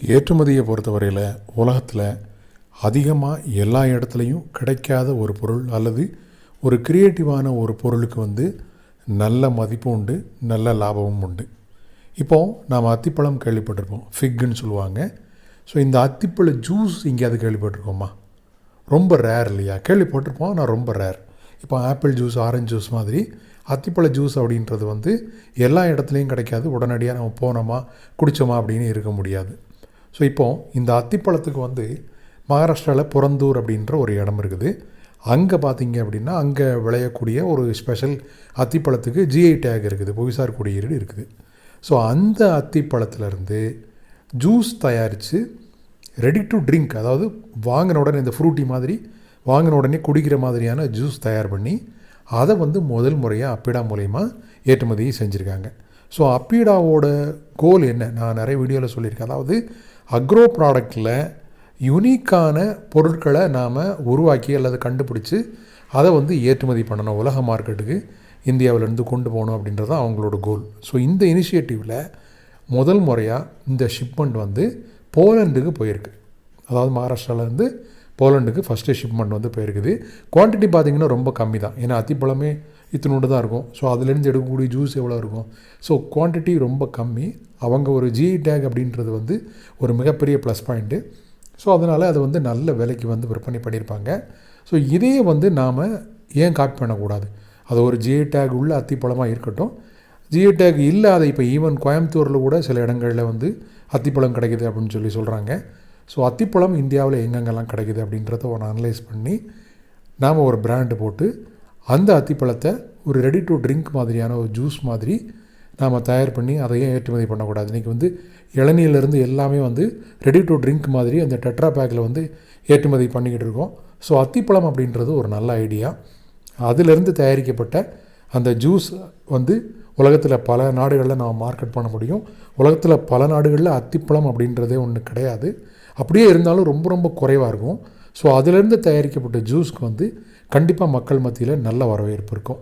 ஏற்றுமதியை பொறுத்தவரையில் உலகத்தில் அதிகமாக எல்லா இடத்துலையும் கிடைக்காத ஒரு பொருள் அல்லது ஒரு கிரியேட்டிவான ஒரு பொருளுக்கு வந்து நல்ல மதிப்பும் உண்டு நல்ல லாபமும் உண்டு. இப்போது நாம் அத்திப்பழம் கேள்விப்பட்டிருப்போம் ஃபிக்குன்னு சொல்லுவாங்க. ஸோ இந்த அத்திப்பழ ஜூஸ் எங்கேயாவது கேள்விப்பட்டிருக்கோமா? ரொம்ப ரேர் இல்லையா? கேள்விப்பட்டிருப்போம் ஆனால் ரொம்ப ரேர் இப்போ ஆப்பிள் ஜூஸ் ஆரஞ்சு ஜூஸ் மாதிரி அத்திப்பழ ஜூஸ் அப்படின்றது வந்து எல்லா இடத்துலையும் கிடைக்காது. உடனடியாக நம்ம போனோமா குடித்தோமா அப்படின்னு இருக்க முடியாது. ஸோ இப்போது இந்த அத்திப்பழத்துக்கு வந்து மகாராஷ்டிராவில் புறந்தூர் அப்படின்ற ஒரு இடம் இருக்குது. அங்கே பார்த்தீங்க அப்படின்னா அங்கே விளையக்கூடிய ஒரு ஸ்பெஷல் அத்திப்பழத்துக்கு ஜிஐ டேக் இருக்குது. புவிசார் குடியீடு இருக்குது. ஸோ அந்த அத்திப்பழத்துலேருந்து ஜூஸ் தயாரித்து ரெடி டு ட்ரிங்க் அதாவது வாங்கின உடனே இந்த ஃப்ரூட்டி மாதிரி வாங்கின உடனே குடிக்கிற மாதிரியான ஜூஸ் தயார் பண்ணி அதை வந்து முதல் முறையாக அப்பீடா மூலயமா ஏற்றுமதி செஞ்சுருக்காங்க. ஸோ அப்பீடாவோட கோல் என்ன? நான் நிறைய வீடியோவில் சொல்லியிருக்கேன். அதாவது அக்ரோ ப்ராடக்டில் யுனிக்கான பொருட்களை நாம் உருவாக்கி அல்லது கண்டுபிடிச்சி அதை வந்து ஏற்றுமதி பண்ணணும். உலக மார்க்கெட்டுக்கு இந்தியாவிலேருந்து கொண்டு போகணும் அப்படின்றது தான் அவங்களோட கோல் ஸோ இந்த இனிஷியேட்டிவில் முதல் முறையாக இந்த ஷிப்மெண்ட் வந்து போலண்டுக்கு போயிருக்கு. அதாவது மகாராஷ்டிராவிலேருந்து போலண்டுக்கு ஃபஸ்ட்டு ஷிப்மெண்ட் வந்து போயிருக்குது. குவான்டிட்டி பார்த்திங்கன்னா ரொம்ப கம்மி தான் ஏன்னா அத்திப்பழமே இத்தினோண்டு தான் இருக்கும். ஸோ அதுலேருந்து எடுக்கக்கூடிய ஜூஸ் எவ்வளோ இருக்கும்? ஸோ குவான்டிட்டி ரொம்ப கம்மி. அவங்க ஒரு ஜிஇ டேக் அப்படின்றது வந்து ஒரு மிகப்பெரிய ப்ளஸ் பாயிண்ட்டு ஸோ அதனால் அது வந்து நல்ல விலைக்கு வந்து விற்பனை பண்ணியிருப்பாங்க. ஸோ இதையே வந்து நாம் ஏன் காப்பி பண்ணக்கூடாது? அது ஒரு ஜிஏ டேக் உள்ள அத்திப்பழமாக இருக்கட்டும். ஜிஏ டேக் இல்லாத இப்போ ஈவன் கோயம்புத்தூரில் கூட சில இடங்களில் வந்து அத்திப்பழம் கிடைக்குது அப்படின்னு சொல்லி சொல்கிறாங்க. ஸோ அத்திப்பழம் இந்தியாவில் எங்கெங்கெல்லாம் கிடைக்குது அப்படின்றத ஒரு அனலைஸ் பண்ணி நாம் ஒரு பிராண்டு போட்டு அந்த அத்திப்பழத்தை ஒரு ரெடி டு ட்ரிங்க் மாதிரியான ஒரு ஜூஸ் மாதிரி நாம் தயார் பண்ணி அதையும் ஏற்றுமதி பண்ணக்கூடாது. இன்றைக்கி வந்து இளநீர்லேருந்து எல்லாமே வந்து ரெடி டு ட்ரிங்க் மாதிரி அந்த டெட்ரா பேக்கில் வந்து ஏற்றுமதி பண்ணிக்கிட்டு இருக்கோம். ஸோ அத்திப்பழம் அப்படின்றது ஒரு நல்ல ஐடியா அதிலிருந்து தயாரிக்கப்பட்ட அந்த ஜூஸ் வந்து உலகத்தில் பல நாடுகளில் நாம் மார்க்கெட் பண்ண முடியும். உலகத்தில் பல நாடுகளில் அத்திப்பழம் அப்படின்றதே ஒன்று கிடையாது. அப்படியே இருந்தாலும் ரொம்ப ரொம்ப குறைவாக இருக்கும். ஸோ அதிலிருந்து தயாரிக்கப்பட்ட ஜூஸ்க்கு வந்து கண்டிப்பாக மக்கள் மத்தியில் நல்ல வரவேற்பு இருக்கும்.